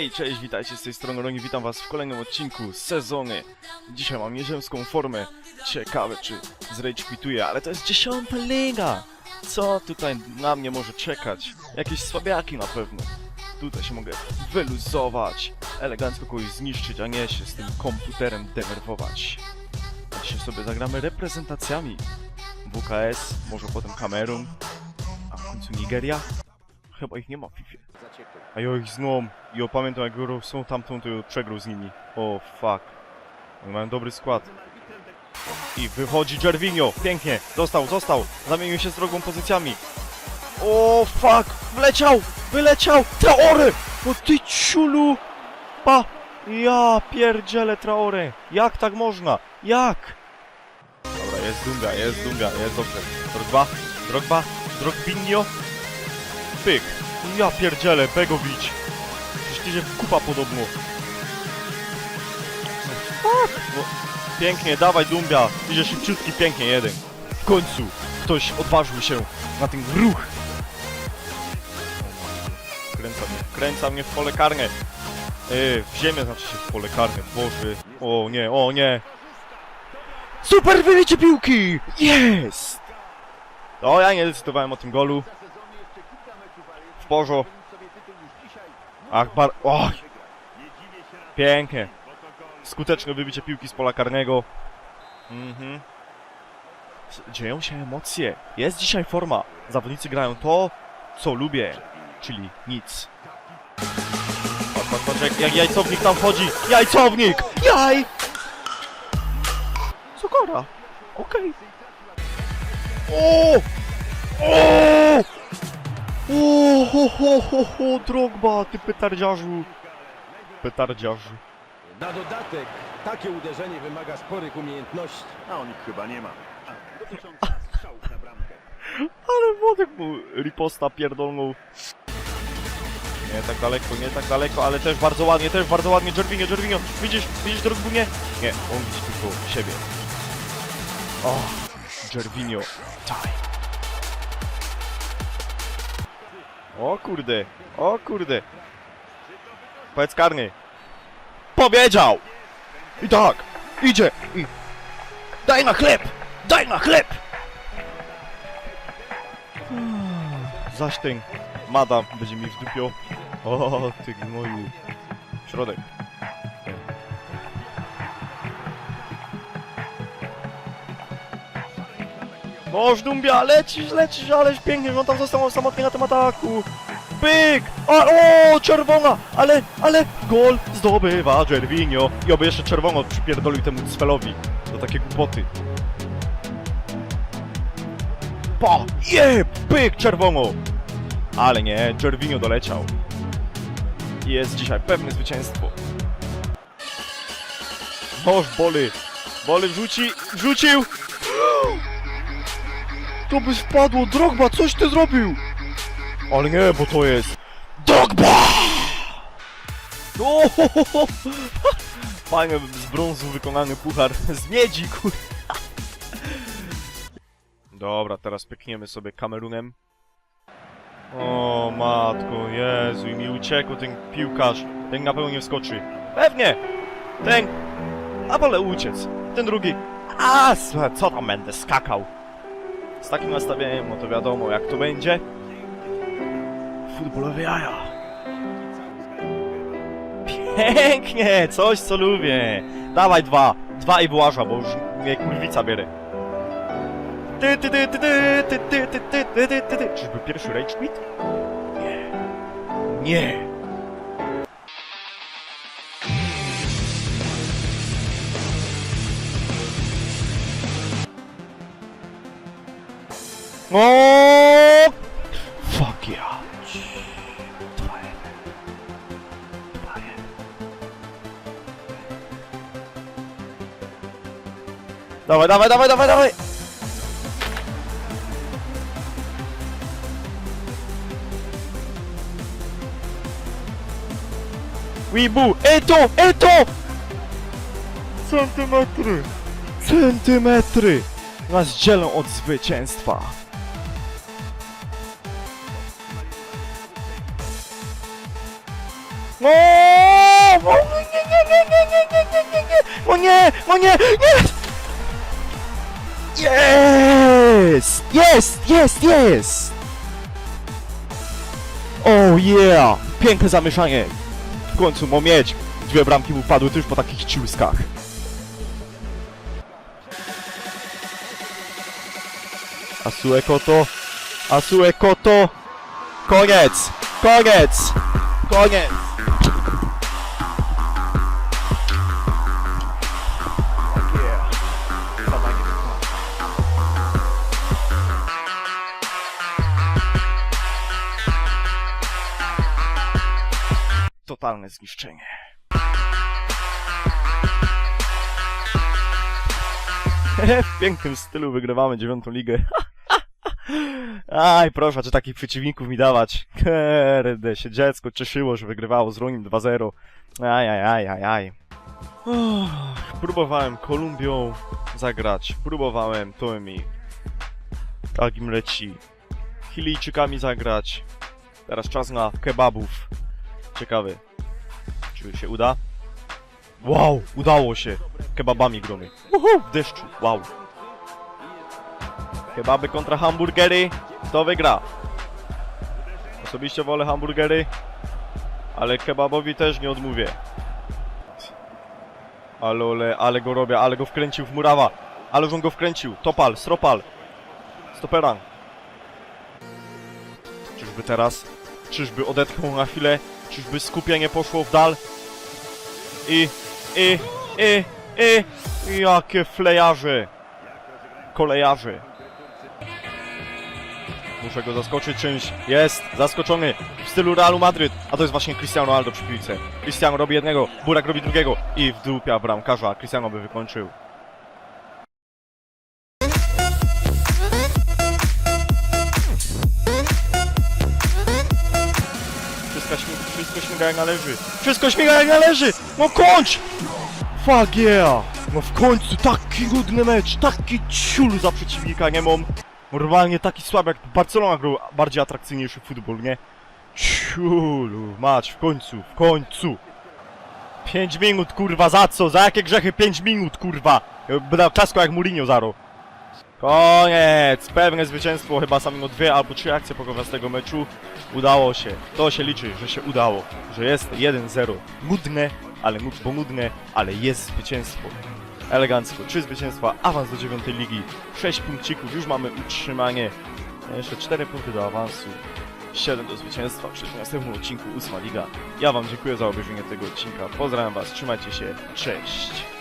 Hej, cześć, witajcie z tej strony Roni, witam was w kolejnym odcinku sezony. Dzisiaj mam nieziemską formę. Ciekawe, czy zrage quituje, ale to jest dziesiąta liga. Co tutaj na mnie może czekać? Jakieś słabiaki na pewno. Tutaj się mogę wyluzować, elegancko kogoś zniszczyć, a nie się z tym komputerem denerwować. Dzisiaj sobie zagramy reprezentacjami. WKS, może potem Kamerun, a w końcu Nigeria? Chyba ich nie ma w FIFA. A ja ich znam i opamiętam jak grał są tamtą, to ja przegrał z nimi. O fuck. Oni mają dobry skład. I wychodzi Jervinho. Pięknie. Dostał, został. Zamienił się z drogą pozycjami. O fuck. Wleciał. Wyleciał. Traore. O ty ciulu. Pa. Ja pierdzielę Traore. Jak tak można? Jak? Dobra, jest Dunga, jest Dunga, jest dobrze. Drogba, Drogba, Drogbinio. Pyk. Ja pierdzielę, Begowicz. Przecież ty się kupa podobno. Fuck. No, pięknie, dawaj Dumbia. Idzie szybciutki, pięknie, jeden. W końcu ktoś odważył się na ten ruch. Kręca mnie, kręca mnie w pole karne. Yy, w ziemię znaczy się w pole karne, Boże. O nie, o nie. Super wybicie piłki! Jest! O, ja nie decydowałem o tym golu. W porzo. Ach, bar... Och! Pięknie. Skuteczne wybicie piłki z pola karnego. Mhm. Dzieją się emocje. Jest dzisiaj forma. Zawodnicy grają to, co lubię. Czyli nic. Patrz, patrz, patrz, jak, jak jajcownik tam wchodzi. Jajcownik! Jaj! Co gora? Okej. O! O! O, ho, ho, ho, ho, Drogba, ty petardziarzu. Petardziarzu. Na dodatek takie uderzenie wymaga sporych umiejętności. A on ich chyba nie ma. Strzałów na bramkę. Ale Włodek mu riposta pierdolnął. Nie tak daleko, nie tak daleko, ale też bardzo ładnie, też bardzo ładnie. Jervinho, Jervinho, widzisz, widzisz Drogbu, nie? Nie, on widzi tylko siebie. O, Jervinho, time. O kurde, o kurde. Powiedz karny. Powiedział! I tak, idzie i... Daj na chleb! Daj na chleb! Zaś ten Mada będzie mi wdupiał. O, ty gnoju. Środek. Noż Dumbia, lecisz, lecisz, aleś pięknie, że on tam został samotnie na tym ataku. Pyk! A, o, czerwona! Ale, ale gol zdobywa Jervinho. I oby jeszcze czerwono przypierdolił temu Cwelowi. To takie głupoty. Pa! Je! Pyk! Czerwono! Ale nie, Jervinho doleciał. Jest dzisiaj pewne zwycięstwo. Noż Boli. Boli wrzuci, wrzucił! To by wpadło, Drogba, coś ty zrobił! Ale nie, bo to jest... Drogba! O. Fajnie z brązu wykonany puchar z miedzi, kur... Dobra, teraz pykniemy sobie Kamerunem. O matko, Jezu, i mi uciekł ten piłkarz. Ten na pewno nie wskoczy. Pewnie! Ten... A wolę uciec. Ten drugi... A, co tam będę skakał? Z takim nastawieniem, no to wiadomo jak to będzie. Futbolowe jaja. Pięknie, coś co lubię. Dawaj dwa. Dwa i błaża, bo już mnie kurwica bierze. Ty, ty, ty, ty, ty, ty, ty, ty, ty, ty, ty, ty, ty. Czyżby pierwszy rage quit? Nie. Nie. O! Fuck yeah. Dawaj, dawaj, dawaj, dawaj, dawaj! Wibu! Eto! Eto! Centymetry! Centymetry! Nas dzielą od zwycięstwa. No! O nie, nie, nie, nie, nie, nie, nie, nie, nie! O nie, o nie, nie! Yes! Yes, yes, yes! Oh yeah! Piękne zamieszanie! W końcu mam mieć! Dwie bramki upadły już po takich ciuskach. Asue Koto! Asue Koto! Koniec! Koniec! Koniec! Zniszczenie. w pięknym stylu wygrywamy dziewiątą ligę. Aj, proszę, czy takich przeciwników mi dawać. Kurde, się dziecko cieszyło, że wygrywało z Runim 2-0. Aj, aj, aj, aj, aj. Uff, próbowałem Kolumbią zagrać, próbowałem Toemi, Tagim Leci, Chilijczykami zagrać. Teraz czas na kebabów. Ciekawy, czy się uda? Wow, udało się! Kebabami gromy. Uhu, w deszczu, wow. Kebaby kontra hamburgery. Kto wygra? Osobiście wolę hamburgery, ale kebabowi też nie odmówię. Ale, ale, go robię, ale go wkręcił w murawa. Ale on go wkręcił. Topal, stropal. Stoperan. Czyżby teraz? Czyżby odetchnął na chwilę? Czyżby skupienie poszło w dal? I, i, i, i, jakie flejarze! Kolejarze. Muszę go zaskoczyć czymś. Jest, zaskoczony. W stylu Realu Madryt. A to jest właśnie Cristiano Ronaldo przy piłce. Cristiano robi jednego, Burak robi drugiego. I w dupia bramkarza. Cristiano by wykończył. Śmiga jak należy. Wszystko śmiga jak należy! No kończ! Fuck yeah! No w końcu taki nudny mecz, taki ciul za przeciwnika nie mam. Normalnie taki słaby jak Barcelona grał bardziej atrakcyjniejszy futbol, nie? Ciulu, mać, w końcu, w końcu. 5 minut, kurwa, za co? Za jakie grzechy 5 minut, kurwa? Będę dał czasko jak Mourinho zaro. Koniec! Pewne zwycięstwo, chyba samo dwie albo trzy akcje pokowa z tego meczu. Udało się. To się liczy, że się udało. Że jest 1-0. Nudne, ale bo nudne, ale jest zwycięstwo. Elegancko. Trzy zwycięstwa, awans do dziewiątej ligi. 6 punkcików, już mamy utrzymanie. Jeszcze 4 punkty do awansu. 7 do zwycięstwa, w następnym odcinku 8 liga. Ja wam dziękuję za obejrzenie tego odcinka. Pozdrawiam was, trzymajcie się, cześć!